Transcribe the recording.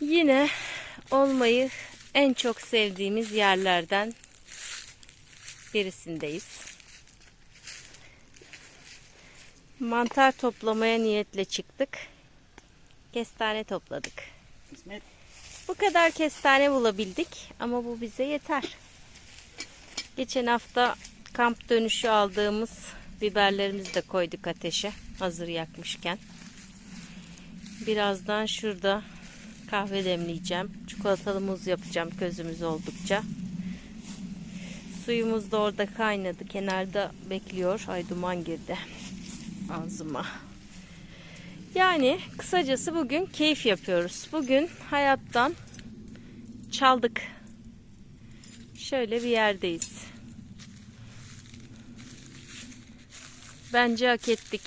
Yine olmayı en çok sevdiğimiz yerlerden birisindeyiz. Mantar toplamaya niyetle çıktık. Kestane topladık. İsmet. Bu kadar kestane bulabildik ama bu bize yeter. Geçen hafta kamp dönüşü aldığımız biberlerimizi de koyduk ateşe hazır yakmışken. Birazdan şurada kahve demleyeceğim. Çikolatalı muz yapacağım közümüz oldukça. Suyumuz da orada kaynadı. Kenarda bekliyor. Ay duman girdi ağzıma. Yani kısacası bugün keyif yapıyoruz. Bugün hayattan çaldık. Şöyle bir yerdeyiz. Bence hak ettik.